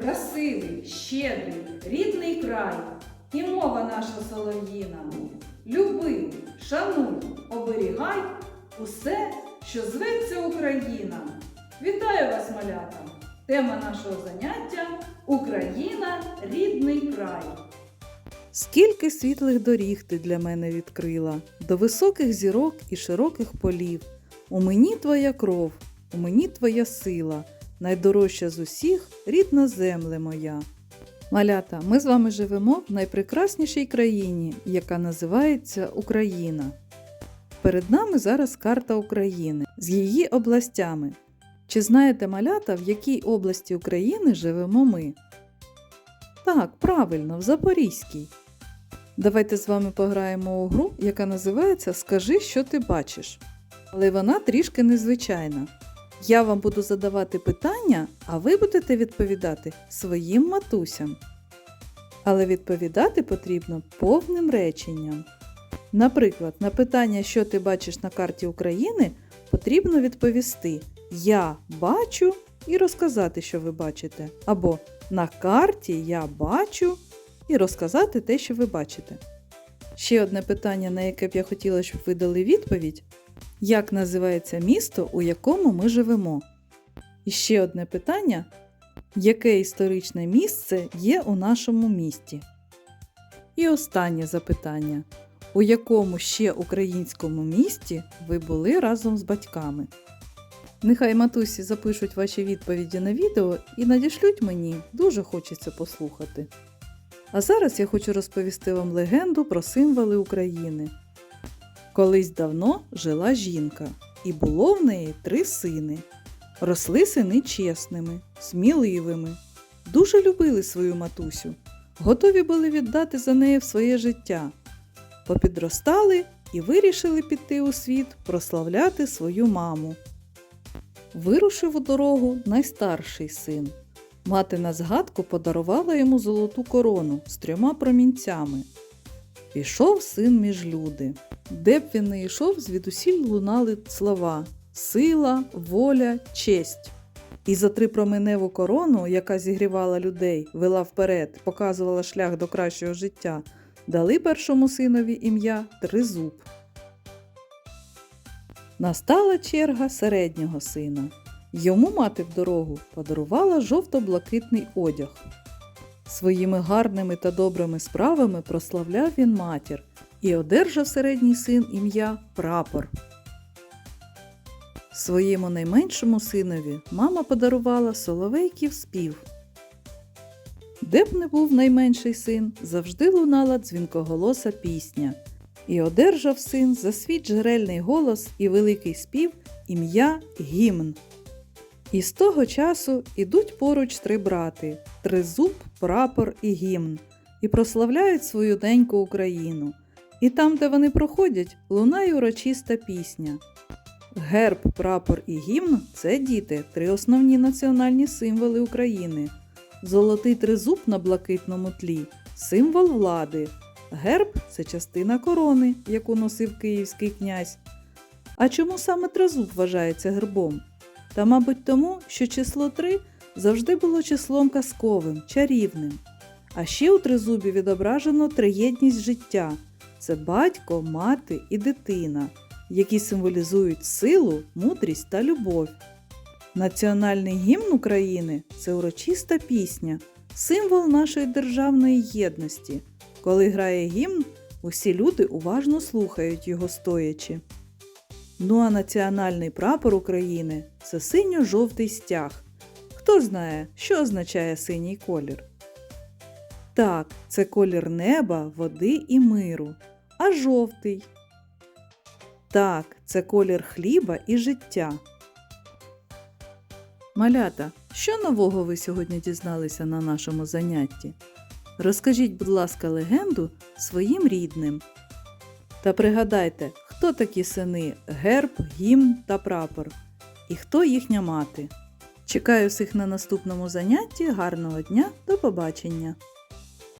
красивий, щедрий, рідний край і мова наша солов'їна. Люби, шануй, оберігай усе, що зветься Україна. Вітаю вас, малята! Тема нашого заняття Україна рідний край. Скільки світлих доріг ти для мене відкрила, до високих зірок і широких полів. У мені твоя кров, у мені твоя сила, найдорожча з усіх рідна земле моя. Малята, ми з вами живемо в найпрекраснішій країні, яка називається Україна. Перед нами зараз карта України з її областями. Чи знаєте малята, в якій області України живемо ми? Так, правильно, в Запорізькій. Давайте з вами пограємо у гру, яка називається Скажи, що ти бачиш. Але вона трішки незвичайна. Я вам буду задавати питання, а ви будете відповідати своїм матусям. Але відповідати потрібно повним реченням. Наприклад, на питання, що ти бачиш на карті України, потрібно відповісти Я бачу і розказати, що ви бачите. Або на карті я бачу і розказати те, що ви бачите. Ще одне питання, на яке б я хотіла, щоб ви дали відповідь: як називається місто, у якому ми живемо? І ще одне питання: яке історичне місце є у нашому місті? І останнє запитання: у якому ще українському місті ви були разом з батьками? Нехай матусі запишуть ваші відповіді на відео і надішлють мені, дуже хочеться послухати. А зараз я хочу розповісти вам легенду про символи України. Колись давно жила жінка, і було в неї три сини. Росли сини чесними, сміливими, дуже любили свою матусю, готові були віддати за неї в своє життя. Попідростали і вирішили піти у світ прославляти свою маму. Вирушив у дорогу найстарший син. Мати на згадку подарувала йому золоту корону з трьома промінцями. Пішов син між люди. Де б він не йшов, звідусіль лунали слова сила, воля, честь. І за трипроменеву корону, яка зігрівала людей, вела вперед, показувала шлях до кращого життя, дали першому синові ім'я Тризуб. Настала черга середнього сина. Йому мати в дорогу подарувала жовто-блакитний одяг. Своїми гарними та добрими справами прославляв він матір і одержав середній син ім'я Прапор. Своєму найменшому синові мама подарувала соловейків спів. Де б не був найменший син, завжди лунала дзвінкоголоса пісня, і одержав син за свій джерельний голос і великий спів ім'я Гімн. І з того часу ідуть поруч три брати Тризуб, прапор і гімн, і прославляють свою деньку Україну. І там, де вони проходять, лунає урочиста пісня. Герб, прапор і гімн це діти, три основні національні символи України. Золотий тризуб на блакитному тлі символ влади. Герб це частина корони, яку носив київський князь. А чому саме тризуб вважається гербом? Та, мабуть, тому, що число 3 завжди було числом казковим, чарівним. А ще у тризубі відображено триєдність життя це батько, мати і дитина, які символізують силу, мудрість та любов. Національний гімн України це урочиста пісня, символ нашої державної єдності. Коли грає гімн, усі люди уважно слухають його стоячи. Ну а національний прапор України це синьо-жовтий стяг. Хто знає, що означає синій колір? Так, це колір неба, води і миру. А жовтий. Так, це колір хліба і життя. Малята, що нового ви сьогодні дізналися на нашому занятті? Розкажіть, будь ласка, легенду своїм рідним. Та пригадайте, хто такі сини герб, гімн та прапор, і хто їхня мати. Чекаю всіх на наступному занятті. Гарного дня, до побачення!